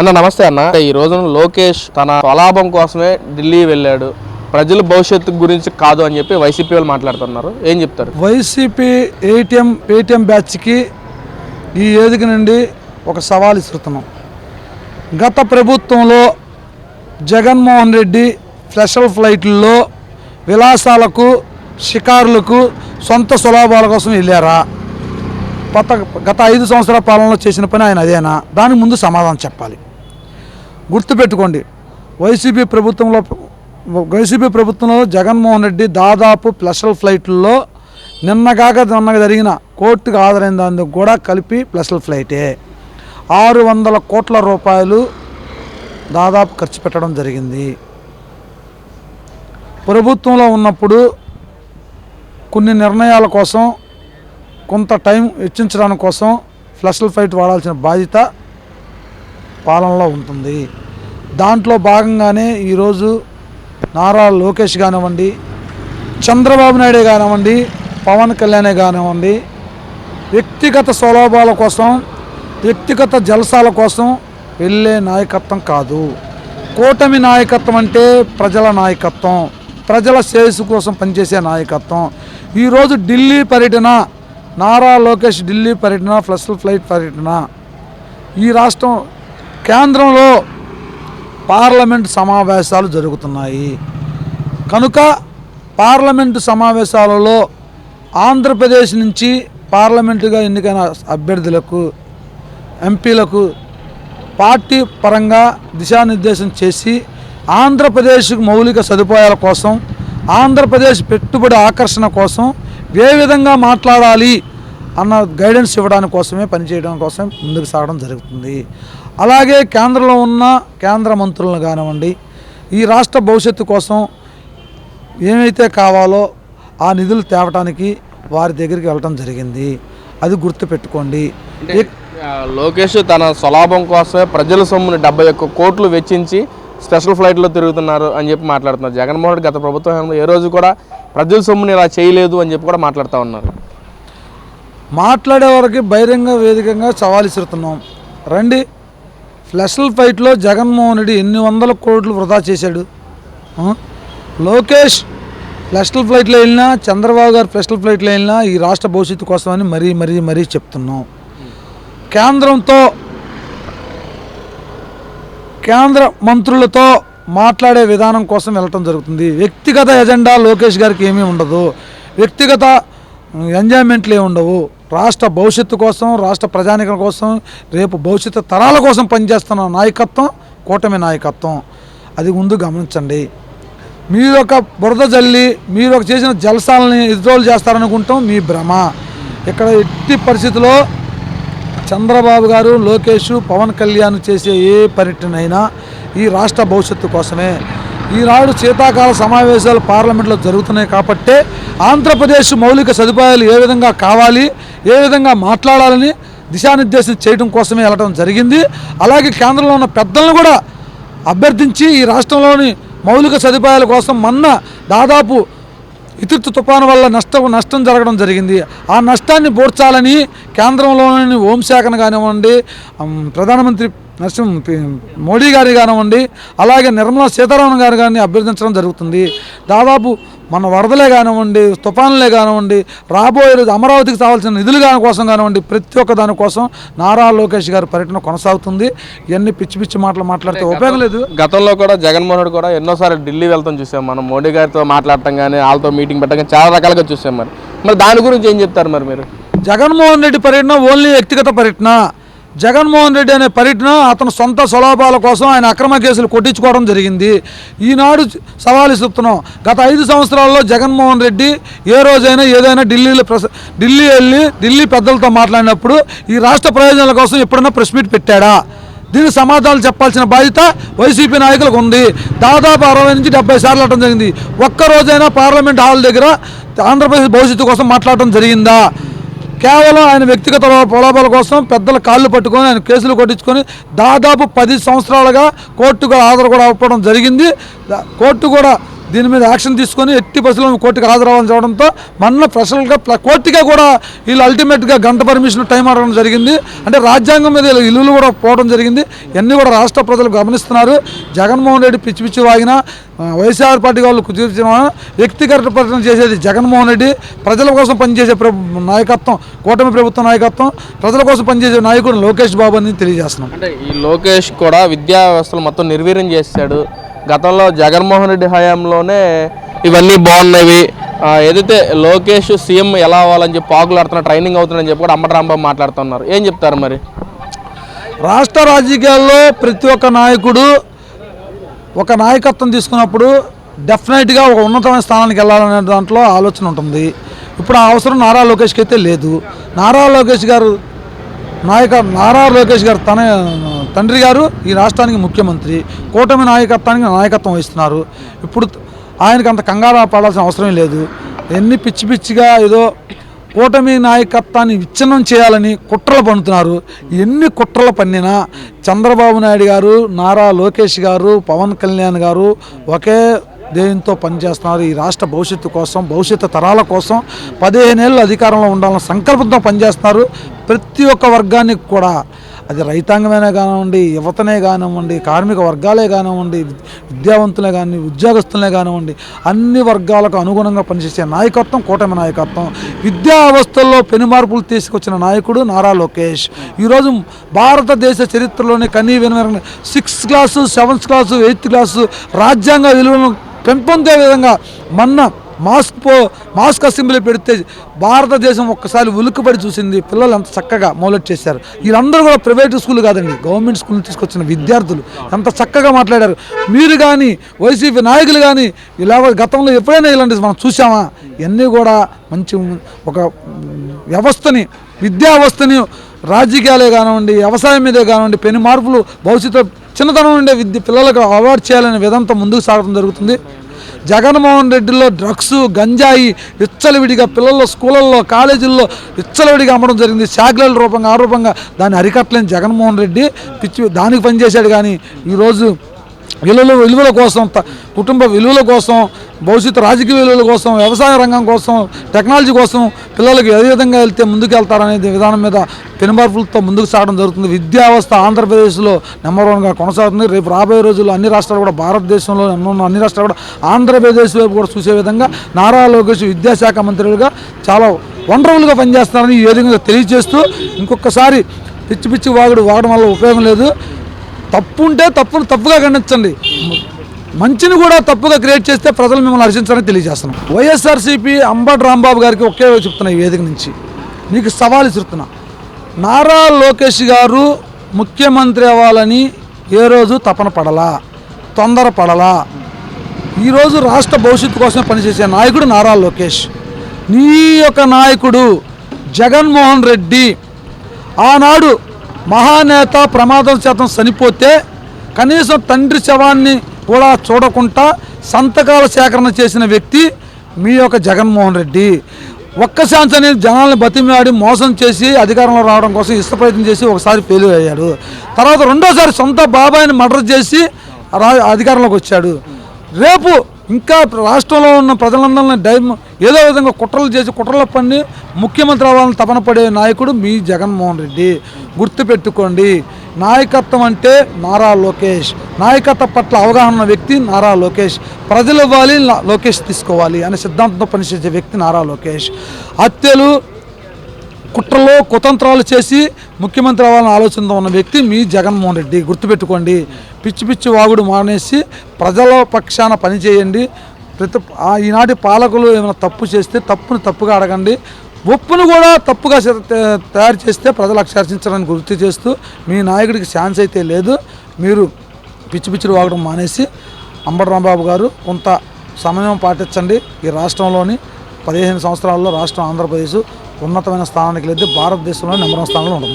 అన్న నమస్తే అన్న. ఈ రోజున లోకేష్ తన స్వలాభం కోసమే ఢిల్లీ వెళ్ళాడు. ప్రజల భవిష్యత్తు గురించి కాదు అని చెప్పి వైసీపీ వాళ్ళు మాట్లాడుతున్నారు. ఏం చెప్తారు? వైసీపీ ఏటీఎం పేటీఎం బ్యాచ్కి ఈ వేదిక నుండి ఒక సవాల్ ఇస్తున్నాం గత ప్రభుత్వంలో జగన్మోహన్ రెడ్డి స్పెషల్ ఫ్లైట్లలో విలాసాలకు షికారులకు సొంత సులాభాల కోసం వెళ్ళారా? కొత్త గత ఐదు సంవత్సరాల పాలనలో చేసిన పని ఆయన అదేనా? దానికి ముందు సమాధానం చెప్పాలి. గుర్తుపెట్టుకోండి. వైసీపీ ప్రభుత్వంలో వైసీపీ ప్రభుత్వంలో జగన్మోహన్ రెడ్డి దాదాపు స్పెషల్ ఫ్లైట్లో నిన్నగాక నిన్న జరిగిన కోర్టుకు ఆదరైన దానికి కూడా కలిపి స్పెషల్ ఫ్లైటే. ఆరు వందల కోట్ల రూపాయలు దాదాపు ఖర్చు పెట్టడం జరిగింది. ప్రభుత్వంలో ఉన్నప్పుడు కొన్ని నిర్ణయాల కోసం కొంత టైం వెచ్చించడానికి కోసం ఫ్లషల్ ఫైట్ వాడాల్సిన బాధ్యత పాలనలో ఉంటుంది. దాంట్లో భాగంగానే ఈరోజు నారా లోకేష్ కానివ్వండి చంద్రబాబు నాయుడే కానివ్వండి పవన్ కళ్యాణే కానివ్వండి వ్యక్తిగత స్వలోభాల కోసం వ్యక్తిగత జలసాల కోసం వెళ్ళే నాయకత్వం కాదు. కూటమి నాయకత్వం అంటే ప్రజల నాయకత్వం ప్రజల శ్రేయస్సు కోసం పనిచేసే నాయకత్వం. ఈరోజు ఢిల్లీ పర్యటన నారా లోకేష్ ఢిల్లీ పర్యటన ఫ్లస్ ఫ్లైట్ పర్యటన. ఈ రాష్ట్రం కేంద్రంలో పార్లమెంట్ సమావేశాలు జరుగుతున్నాయి. కనుక పార్లమెంటు సమావేశాలలో ఆంధ్రప్రదేశ్ నుంచి పార్లమెంటుగా ఎన్నికైన అభ్యర్థులకు ఎంపీలకు పార్టీ పరంగా దిశానిర్దేశం చేసి ఆంధ్రప్రదేశ్కు మౌలిక సదుపాయాల కోసం ఆంధ్రప్రదేశ్ పెట్టుబడి ఆకర్షణ కోసం ఏ విధంగా మాట్లాడాలి అన్న గైడెన్స్ ఇవ్వడానికి కోసమే పనిచేయడం కోసం ముందుకు సాగడం జరుగుతుంది. అలాగే కేంద్రంలో ఉన్న కేంద్ర మంత్రులను కానివ్వండి ఈ రాష్ట్ర భవిష్యత్తు కోసం ఏమైతే కావాలో ఆ నిధులు తేవటానికి వారి దగ్గరికి వెళ్ళటం జరిగింది. అది గుర్తుపెట్టుకోండి. లోకేష్ తన స్వలాభం కోసమే ప్రజల సొమ్ముని డెబ్బై ఒక్క కోట్లు వెచ్చించి స్పెషల్ ఫ్లైట్లో తిరుగుతున్నారు అని చెప్పి మాట్లాడుతున్నారు. జగన్మోహన్ రెడ్డి గత ప్రభుత్వం ఏ రోజు కూడా ప్రజల సొమ్ముని ఇలా చేయలేదు అని చెప్పి కూడా మాట్లాడుతూ ఉన్నారు. మాట్లాడే వరకు బహిరంగ వేదికగా సవాల్ ఇస్తున్నాం రండి ఫ్లెషల్ ఫైట్లో జగన్మోహన్ రెడ్డి ఎన్ని వందల కోట్లు వృధా చేశాడు? లోకేష్ ఫ్లెషల్ ఫ్లైట్లో వెళ్ళినా చంద్రబాబు గారు ఫ్లెషల్ ఫ్లైట్లో వెళ్ళినా ఈ రాష్ట్ర భవిష్యత్తు కోసమని మరీ మరీ మరీ చెప్తున్నాం. కేంద్రంతో కేంద్ర మంత్రులతో మాట్లాడే విధానం కోసం వెళ్ళటం జరుగుతుంది. వ్యక్తిగత ఎజెండా లోకేష్ గారికి ఏమీ ఉండదు. వ్యక్తిగత ఎంజాయ్మెంట్లు ఏమి ఉండవు. రాష్ట్ర భవిష్యత్తు కోసం రాష్ట్ర ప్రజానికం కోసం రేపు భవిష్యత్తు తరాల కోసం పనిచేస్తున్న నాయకత్వం కూటమి నాయకత్వం. అది ముందు గమనించండి. మీరు ఒక బురద జల్లి మీరు ఒక చేసిన జలసాలని ఎదురోలు చేస్తారనుకుంటాం మీ భ్రమ. ఇక్కడ ఎట్టి పరిస్థితిలో చంద్రబాబు గారు లోకేష్ పవన్ కళ్యాణ్ చేసే ఏ పర్యటనైనా అయినా ఈ రాష్ట్ర భవిష్యత్తు కోసమే. ఈనాడు శీతాకాల సమావేశాలు పార్లమెంట్లో జరుగుతున్నాయి కాబట్టే ఆంధ్రప్రదేశ్ మౌలిక సదుపాయాలు ఏ విధంగా కావాలి ఏ విధంగా మాట్లాడాలని దిశానిర్దేశం చేయడం కోసమే వెళ్ళడం జరిగింది. అలాగే కేంద్రంలో ఉన్న పెద్దలను కూడా అభ్యర్థించి ఈ రాష్ట్రంలోని మౌలిక సదుపాయాల కోసం మొన్న దాదాపు ఇతిర్తు తుఫాను వల్ల నష్టం నష్టం జరగడం జరిగింది. ఆ నష్టాన్ని పూడ్చాలని కేంద్రంలోని హోంశాఖను కానివ్వండి ప్రధానమంత్రి పి- మోడీ గారి కానివ్వండి అలాగే నిర్మలా సీతారామన్ గారు గారిని అభ్యర్థించడం జరుగుతుంది. దాదాపు మన వరదలే కానివ్వండి తుఫానులే కానివ్వండి రాబోయే రోజు అమరావతికి కావాల్సిన నిధులు కాని కోసం కానివ్వండి ప్రతి ఒక్క దానికోసం నారా లోకేష్ గారి పర్యటన కొనసాగుతుంది. ఇవన్నీ పిచ్చి పిచ్చి మాటలు మాట్లాడితే ఉపయోగం లేదు. గతంలో కూడా జగన్మోహన్ రెడ్డి కూడా ఎన్నోసార్లు ఢిల్లీ వెళ్తాం చూసాం మనం. మోడీ గారితో మాట్లాడటం కానీ వాళ్ళతో మీటింగ్ పెట్టడం కానీ చాలా రకాలుగా చూసాం మరి. మరి దాని గురించి ఏం చెప్తారు మరి మీరు? జగన్మోహన్ రెడ్డి పర్యటన ఓన్లీ వ్యక్తిగత పర్యటన. జగన్మోహన్ రెడ్డి అనే పర్యటన అతని సొంత స్వలాభాల కోసం ఆయన అక్రమ కేసులు కొట్టించుకోవడం జరిగింది. ఈనాడు సవాలు ఇస్తున్నాం గత ఐదు సంవత్సరాల్లో జగన్మోహన్ రెడ్డి ఏ రోజైనా ఏదైనా ఢిల్లీలో ఢిల్లీ వెళ్ళి ఢిల్లీ పెద్దలతో మాట్లాడినప్పుడు ఈ రాష్ట్ర ప్రయోజనాల కోసం ఎప్పుడైనా ప్రెస్ మీట్ పెట్టాడా? దీనికి సమాధానాలు చెప్పాల్సిన బాధ్యత వైసీపీ నాయకులకు ఉంది. దాదాపు అరవై నుంచి డెబ్బై సార్లు అవ్వడం జరిగింది. ఒక్కరోజైనా పార్లమెంట్ హాల్ దగ్గర ఆంధ్రప్రదేశ్ భవిష్యత్తు కోసం మాట్లాడటం జరిగిందా? కేవలం ఆయన వ్యక్తిగత ప్రలోభాల కోసం పెద్దల కాళ్ళు పట్టుకొని ఆయన కేసులు కొట్టించుకొని దాదాపు పది సంవత్సరాలుగా కోర్టుకు ఆధార కూడా అవ్వడం జరిగింది. కోర్టు కూడా దీని మీద యాక్షన్ తీసుకొని ఎట్టి బస్సులో కోర్టుకి హాజరవ్వాలని చూడడంతో మొన్న స్పెషల్గా ప్ల- కోర్టుగా కూడా వీళ్ళు అల్టిమేట్గా గంట పర్మిషన్ టైం అడగడం జరిగింది. అంటే రాజ్యాంగం మీద ఇల్లులు కూడా పోవడం జరిగింది. ఇవన్నీ కూడా రాష్ట్ర ప్రజలు గమనిస్తున్నారు. జగన్మోహన్ రెడ్డి పిచ్చి పిచ్చి వాగిన వైఎస్ఆర్ పార్టీ వాళ్ళు కుదిర్చిన వ్యక్తిగత ప్రకటన చేసేది జగన్మోహన్ రెడ్డి. ప్రజల కోసం పనిచేసే నాయకత్వం కూటమి ప్రభుత్వ నాయకత్వం. ప్రజల కోసం పనిచేసే నాయకుడు లోకేష్ బాబు అని తెలియజేస్తున్నాం. అంటే ఈ లోకేష్ కూడా విద్యా వ్యవస్థలు మొత్తం నిర్వీర్యం చేశాడు. గతంలో జగన్మోహన్ రెడ్డి హయాంలోనే ఇవన్నీ బాగున్నవి. ఏదైతే లోకేష్ సీఎం ఎలా అవ్వాలని చెప్పి పాకులాడుతున్న ట్రైనింగ్ అవుతుందని చెప్పి కూడా అమ్మటి మాట్లాడుతున్నారు. ఏం చెప్తారు మరి? రాష్ట్ర రాజకీయాల్లో ప్రతి ఒక్క నాయకుడు ఒక నాయకత్వం తీసుకున్నప్పుడు డెఫినెట్గా ఒక ఉన్నతమైన స్థానానికి వెళ్ళాలనే దాంట్లో ఆలోచన ఉంటుంది. ఇప్పుడు ఆ అవసరం నారా లోకేష్కి అయితే లేదు. నారా లోకేష్ గారు నాయక నారా లోకేష్ గారు తన తండ్రి గారు ఈ రాష్ట్రానికి ముఖ్యమంత్రి. కూటమి నాయకత్వానికి నాయకత్వం వహిస్తున్నారు. ఇప్పుడు ఆయనకు అంత కంగారు పడాల్సిన అవసరం లేదు. ఎన్ని పిచ్చి పిచ్చిగా ఏదో కూటమి నాయకత్వాన్ని విచ్ఛిన్నం చేయాలని కుట్రలు పన్నుతున్నారు. ఎన్ని కుట్రలు పన్నినా చంద్రబాబు నాయుడు గారు నారా లోకేష్ గారు పవన్ కళ్యాణ్ గారు ఒకే దేనితో పనిచేస్తున్నారు. ఈ రాష్ట్ర భవిష్యత్తు కోసం భవిష్యత్తు తరాల కోసం పదిహేనేళ్ళు అధికారంలో ఉండాలన్న సంకల్పంతో పనిచేస్తున్నారు. ప్రతి ఒక్క వర్గానికి కూడా అది రైతాంగమైనా కానివ్వండి యువతనే కానివ్వండి కార్మిక వర్గాలే కానివ్వండి విద్యావంతులే కానీ ఉద్యోగస్తులే కానివ్వండి అన్ని వర్గాలకు అనుగుణంగా పనిచేసే నాయకత్వం కూటమి నాయకత్వం. విద్యా వ్యవస్థల్లో పెను మార్పులు తీసుకొచ్చిన నాయకుడు నారా లోకేష్. ఈరోజు భారతదేశ చరిత్రలోనే కనీ విన sixth class seventh class eighth class రాజ్యాంగ విలువలను పెంపొందే విధంగా మొన్న మాస్క్ పో మాస్క్ అసెంబ్లీ పెడితే భారతదేశం ఒక్కసారి ఉలుక్కుపడి చూసింది. పిల్లలు అంత చక్కగా మౌలెట్ చేశారు. వీళ్ళందరూ కూడా ప్రైవేట్ స్కూల్ కాదండి గవర్నమెంట్ స్కూల్ తీసుకొచ్చిన విద్యార్థులు. ఎంత చక్కగా మాట్లాడారు. మీరు కానీ వైసీపీ నాయకులు కానీ ఇలా గతంలో ఎప్పుడైనా ఇలాంటి మనం చూసామా ఇవన్నీ కూడా మంచి ఒక వ్యవస్థని విద్యా వ్యవస్థని రాజకీయాలే కానివ్వండి వ్యవసాయం మీదే కానివ్వండి పెను మార్పులు భవిష్యత్తు చిన్నతనం నుండే విద్య పిల్లలకు అవార్డు చేయాలనే విధంతో ముందుకు సాగడం జరుగుతుంది. జగన్మోహన్ రెడ్డిలో డ్రగ్స్ గంజాయి విచ్చలవిడిగా పిల్లల్లో స్కూళ్ళల్లో కాలేజీల్లో విచ్చలవిడిగా అమ్మడం జరిగింది. శాగ్లల రూపంగా ఆ రూపంగా దాన్ని అరికట్టలేని జగన్మోహన్ రెడ్డి పిచ్చి దానికి పనిచేశాడు కానీ ఈరోజు విలువల విలువల కోసం కుటుంబ విలువల కోసం భవిష్యత్తు రాజకీయ విలువల కోసం వ్యవసాయ రంగం కోసం టెక్నాలజీ కోసం పిల్లలకి ఏ విధంగా వెళ్తే ముందుకు వెళ్తారనే విధానం మీద పెనుమార్పులతో ముందుకు సాగడం జరుగుతుంది. విద్యా వ్యవస్థ ఆంధ్రప్రదేశ్లో నెంబర్ వన్గా కొనసాగుతుంది. రేపు రాబోయే రోజుల్లో అన్ని రాష్ట్రాలు కూడా భారతదేశంలో ఉన్న అన్ని రాష్ట్రాలు కూడా ఆంధ్రప్రదేశ్ వైపు కూడా చూసే విధంగా నారా లోకేష్ విద్యాశాఖ మంత్రులుగా చాలా వండర్ఫుల్గా పనిచేస్తున్నారని ఈ విధంగా తెలియజేస్తూ ఇంకొకసారి పిచ్చి పిచ్చి వాగుడు వాడడం వల్ల ఉపయోగం లేదు. తప్పు ఉంటే తప్పును తప్పుగా ఖండించండి. మంచిని కూడా తప్పుగా క్రియేట్ చేస్తే ప్రజలు మిమ్మల్ని హర్షించాలని తెలియజేస్తున్నాం. వైఎస్ఆర్సీపీ అంబటి రాంబాబు గారికి ఒకే చెప్తున్నా ఈ వేదిక నుంచి. నీకు సవాల్ ఇస్తున్నా. నారా లోకేష్ గారు ముఖ్యమంత్రి అవ్వాలని ఏ రోజు తపన పడలా తొందర పడలా. ఈరోజు రాష్ట్ర భవిష్యత్తు కోసమే పనిచేసే నాయకుడు నారా లోకేష్. నీ యొక్క నాయకుడు జగన్మోహన్ రెడ్డి. ఆనాడు మహానేత ప్రమాదం శాతం చనిపోతే కనీసం తండ్రి శవాన్ని కూడా చూడకుండా సంతకాల సేకరణ చేసిన వ్యక్తి మీ యొక్క జగన్మోహన్ రెడ్డి. ఒక్క ఛాన్స్ అనేది జనాల్ని బతిమాడి మోసం చేసి అధికారంలో రావడం కోసం ఇష్ట ప్రయత్నం చేసి ఒకసారి ఫెయిల్ అయ్యాడు. తర్వాత రెండోసారి సొంత బాబాయిని మర్డర్ చేసి రా అధికారంలోకి వచ్చాడు. రేపు ఇంకా రాష్ట్రంలో ఉన్న ప్రజలందరినీ డైమ్ ఏదో విధంగా కుట్రలు చేసి కుట్రల పని ముఖ్యమంత్రి అవ్వాలని తపన పడే నాయకుడు మీ జగన్మోహన్ రెడ్డి. గుర్తుపెట్టుకోండి నాయకత్వం అంటే నారా లోకేష్. నాయకత్వం పట్ల అవగాహన ఉన్న వ్యక్తి నారా లోకేష్. ప్రజలు ఇవ్వాలి లోకేష్ తీసుకోవాలి అనే సిద్ధాంతంతో పనిచేసే వ్యక్తి నారా లోకేష్. హత్యలు కుట్రలో కుతంత్రాలు చేసి ముఖ్యమంత్రి అవ్వాలని ఆలోచనతో ఉన్న వ్యక్తి మీ జగన్మోహన్ రెడ్డి. గుర్తుపెట్టుకోండి. పిచ్చి పిచ్చి వాగుడు మానేసి ప్రజల పక్షాన పనిచేయండి ప్రతి ఆ ఈనాటి పాలకులు ఏమైనా తప్పు చేస్తే తప్పుని తప్పుగా అడగండి. ఒప్పును కూడా తప్పుగా తయారు చేస్తే ప్రజలు అక్షర్షించడానికి గుర్తు చేస్తూ మీ నాయకుడికి ఛాన్స్ అయితే లేదు. మీరు పిచ్చి పిచ్చిలు వాగడం మానేసి అంబటి రాంబాబు గారు కొంత సమయం పాటించండి. ఈ రాష్ట్రంలోని పదిహేను సంవత్సరాల్లో రాష్ట్రం ఆంధ్రప్రదేశ్ ఉన్నతమైన స్థానానికి లేదు భారతదేశంలో నెంబర్ వన్ స్థానంలో ఉంటుంది.